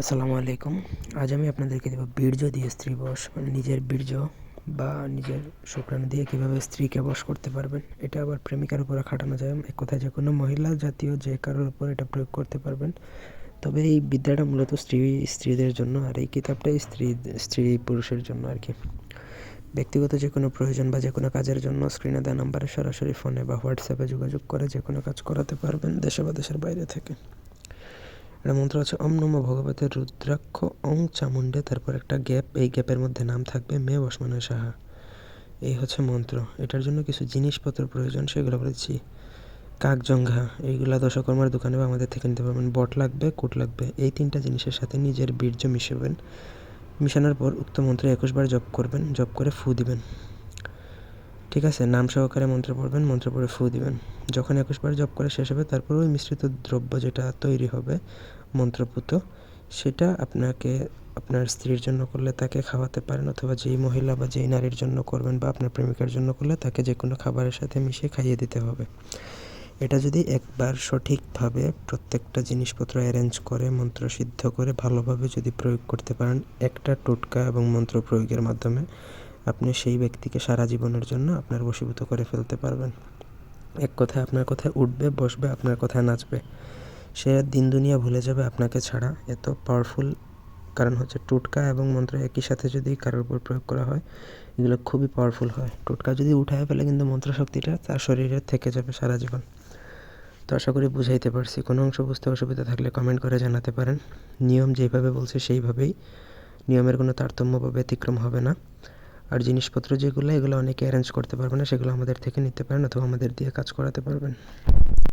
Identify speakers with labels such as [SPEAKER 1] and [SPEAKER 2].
[SPEAKER 1] আসসালামু আলাইকুম। আজ আমি আপনাদেরকে দেবো বীর্য দিয়ে স্ত্রী বশ মানে নিজের বীর্য বা নিজের শুক্রাণু দিয়ে কীভাবে স্ত্রীকে বশ করতে পারবেন, এটা আবার প্রেমিকার উপরে খাটানো যায়। এক কথায় যে কোনো মহিলা জাতীয় যে কারোর উপর এটা প্রয়োগ করতে পারবেন। তবে এই বিদ্যাটা মূলত স্ত্রী, স্ত্রীদের জন্য আর এই কিতাবটা স্ত্রী স্ত্রী পুরুষের জন্য আর কি। ব্যক্তিগত যে কোনো প্রয়োজন বা যে কোনো কাজের জন্য স্ক্রিনে দেওয়া নাম্বারে সরাসরি ফোনে বা হোয়াটসঅ্যাপে যোগাযোগ করে যে কোনো কাজ করাতে পারবেন দেশে বা দেশের বাইরে থেকে। একটা মন্ত্র আছে, ওম নম ভগবতের রুদ্রাক্ষ অং চামুণ্ডে তারপর একটা গ্যাপ, এই গ্যাপের মধ্যে নাম থাকবে, মে বসমানা সাহা এই হচ্ছে মন্ত্র। এটার জন্য কিছু জিনিসপত্র প্রয়োজন, সেগুলো বলেছি কাকজঙ্ঘা, এইগুলা দশকর্মার দোকানে বা আমাদের থেকে নিতে পারবেন। বট লাগবে, কুট লাগবে, এই তিনটা জিনিসের সাথে নিজের বীর্য মিশাবেন। মিশানোর পর উক্ত মন্ত্র একুশবার জপ করবেন, জপ করে ফু দিবেন। ঠিক আছে, নাম সহকারে মন্ত্র পড়বেন, মন্ত্র পড়ে ফু দিবেন। যখন একুশবার জপ করে শেষ হবে, তারপর ওই মিশ্রিত দ্রব্য যেটা তৈরি হবে, মন্ত্রপুত, সেটা আপনাকে আপনার স্ত্রীর জন্য করলে তাকে খাওয়াতে পারেন, অথবা যেই মহিলা বা যেই নারীর জন্য করবেন বা আপনার প্রেমিকার জন্য করলে তাকে যে কোনো খাবারের সাথে মিশিয়ে খাইয়ে দিতে হবে। এটা যদি একবার সঠিকভাবে প্রত্যেকটা জিনিসপত্র অ্যারেঞ্জ করে, মন্ত্র সিদ্ধ করে ভালোভাবে যদি প্রয়োগ করতে পারেন, একটা টোটকা এবং মন্ত্র প্রয়োগের মাধ্যমে আপনি সেই ব্যক্তিকে সারা জীবনের জন্য আপনার বশীভূত করে ফেলতে পারবেন। এক কথায় আপনার কথায় উঠবে, বসবে, আপনার কথায় নাচবে। সে দিন দুনিয়া ভুলে যাবে আপনাকে ছাড়া। এত পাওয়ারফুল কারণ হচ্ছে টোটকা এবং মন্ত্র একই সাথে যদি কারোর উপর প্রয়োগ করা হয়, এগুলো খুবই পাওয়ারফুল হয়। টোটকা যদি উঠায় ফেলে কিন্তু মন্ত্র শক্তিটা তার শরীরে থেকে যাবে সারা জীবন। তো আশা করি বুঝাইতে পারছি। কোনো অংশ বুঝতে অসুবিধা থাকলে কমেন্ট করে জানাতে পারেন। নিয়ম যেভাবে বলছে সেইভাবেই। নিয়মের কোনো তারতম্য বা ব্যতিক্রম হবে না। আর জিনিসপত্র যেগুলো, এগুলো অনেকে অ্যারেঞ্জ করতে পারবে না, সেগুলো আমাদের থেকে নিতে পারেন অথবা আমাদের দিয়ে কাজ করাতে পারবেন।